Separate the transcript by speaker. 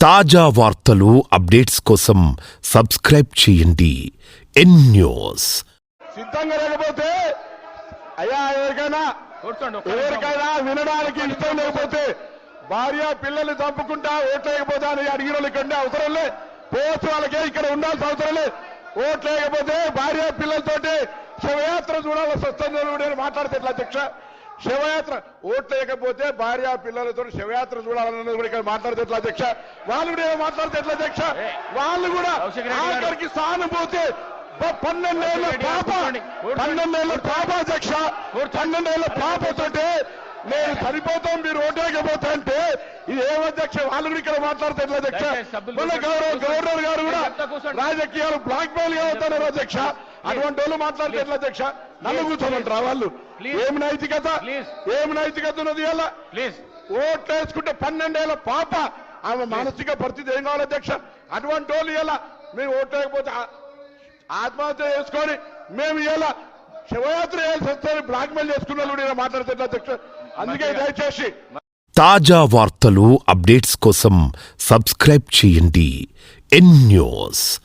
Speaker 1: తాజా వార్తలు అప్డేట్స్ కోసం సబ్స్క్రైబ్ చేయండి. N news.
Speaker 2: సిద్ధంగా లేకపోతే అయ్యా ఎవరికైనా. ఎవరికైనా వినడానికి ఇష్టం లేకపోతే భార్య పిల్లల్ని చంపుకుంటా ఓట్లు వేయకపోతే అని అడిగిన వాళ్ళకి ఉండే అవసరం లే. పోస్ట్ వాళ్ళకే ఇక్కడ ఉండాల్సిన అవసరం లే. ఓట్లు వేయకపోతే భార్య పిల్లలతోటి శివయాత్ర చూడాల్సి వస్తుంది మాట్లాడితే ఎట్లా అధ్యక్ష? శివయాత్ర ఓట్లు వేయకపోతే భార్య పిల్లలతో శివయాత్ర చూడాలన్నది కూడా ఇక్కడ మాట్లాడితే ఎట్లా అధ్యక్ష? వాళ్ళు కూడా ఏమో మాట్లాడితే ఎట్లా అధ్యక్ష? వాళ్ళు కూడా. ఆఖరికి సానుభూతి. ప- పన్నెండేళ్ళ
Speaker 3: కౌశిక్ రెడ్డి గారు
Speaker 2: పాప. పన్నెండేళ్ళ పాప అధ్యక్ష. పన్నెండేళ్ళ పాపతోటి నేను చనిపోతాం మీరు ఓటేయకపోతే అంటే ఇది ఏం అధ్యక్ష? వాళ్ళు కూడా ఇక్కడ మాట్లాడితే ఎట్లా అధ్యక్ష. గౌరవ గవర్నర్ గారు కూడా. రాజకీయాలు బ్లాక్ మెయిల్గా అవుతున్నారు అధ్యక్ష. అటువంటి వాళ్ళు మాట్లాడితే ఎట్లా అధ్యక్ష? నన్ను కూర్చోమంటారా వాళ్ళు. ఏమి నైతికత. ఏమి నైతికత ఉన్నది ఇలా
Speaker 3: ప్లీజ్
Speaker 2: ఓట్లు వేసుకుంటే పన్నెండేళ్ళ పాప. ఆమె మానసిక పరిస్థితి ఏం కావాలి అధ్యక్ష? అటువంటి వాళ్ళు ఇలా మేము ఓట్లు వేయకపోతే ఆ- ఆత్మహత్య చేసుకొని మేము ఇలా శివయాత్ర చేయాల్సి వస్తే బ్లాక్ మెయిల్ చేసుకున్న వాళ్ళు ఇలా మాట్లాడితే ఎట్లా అధ్యక్ష? అందుకే దయచేసి
Speaker 1: తాజా వార్తలు అప్డేట్స్ కోసం సబ్స్క్రైబ్ చేయండి. N news